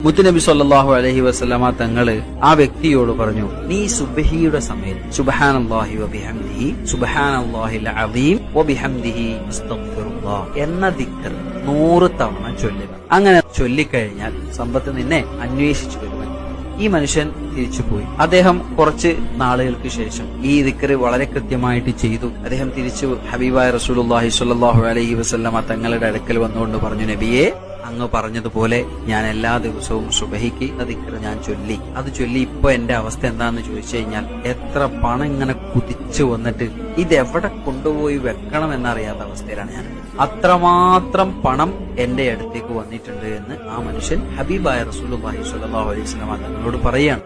മുത്തുനബി സല്ലാഹു അലഹി വസല്ലമ തങ്ങൾ ആ വ്യക്തിയോട് പറഞ്ഞു നീ സുബഹിയുടെ സമയത്ത് വബിഹംദിഹി വബിഹംദിഹി എന്ന ദിക്ർ നൂറ് തവണ ചൊല്ലുക. അങ്ങനെ ചൊല്ലിക്കഴിഞ്ഞാൽ സമ്പത്ത് നിന്നെ അന്വേഷിച്ചു വരുവാൻ. ഈ മനുഷ്യൻ തിരിച്ചുപോയി. അദ്ദേഹം കുറച്ച് നാളുകൾക്ക് ശേഷം ഈ ദിക്കറ് വളരെ കൃത്യമായിട്ട് ചെയ്തു. അദ്ദേഹം തിരിച്ചു ഹബീബായ റസൂലുള്ളാഹി സ്വല്ലല്ലാഹു അലൈഹി വസല്ലമ തങ്ങളുടെ അടുക്കൽ വന്നുകൊണ്ട് പറഞ്ഞു നബിയെ അങ്ങ് പറഞ്ഞതുപോലെ ഞാൻ എല്ലാ ദിവസവും സുബഹിക്ക് ദിക്കറ് ഞാൻ ചൊല്ലി. അത് ചൊല്ലി ഇപ്പൊ എന്റെ അവസ്ഥ എന്താന്ന് ചോദിച്ചു കഴിഞ്ഞാൽ എത്ര പണം ഇങ്ങനെ കുതിച്ചു വന്നിട്ട് ഇത് എവിടെ കൊണ്ടുപോയി വെക്കണം എന്നറിയാത്ത അവസ്ഥയിലാണ് ഞാൻ. അത്രമാത്രം പണം എന്റെ അടുത്തേക്ക് വന്നിട്ടുണ്ട് എന്ന് ആ മനുഷ്യൻ ഹബീബായ റസൂലുള്ളാഹി സുല്ലാ അലൈഹി സ്വലാം തങ്ങളോട് പറയാണ്.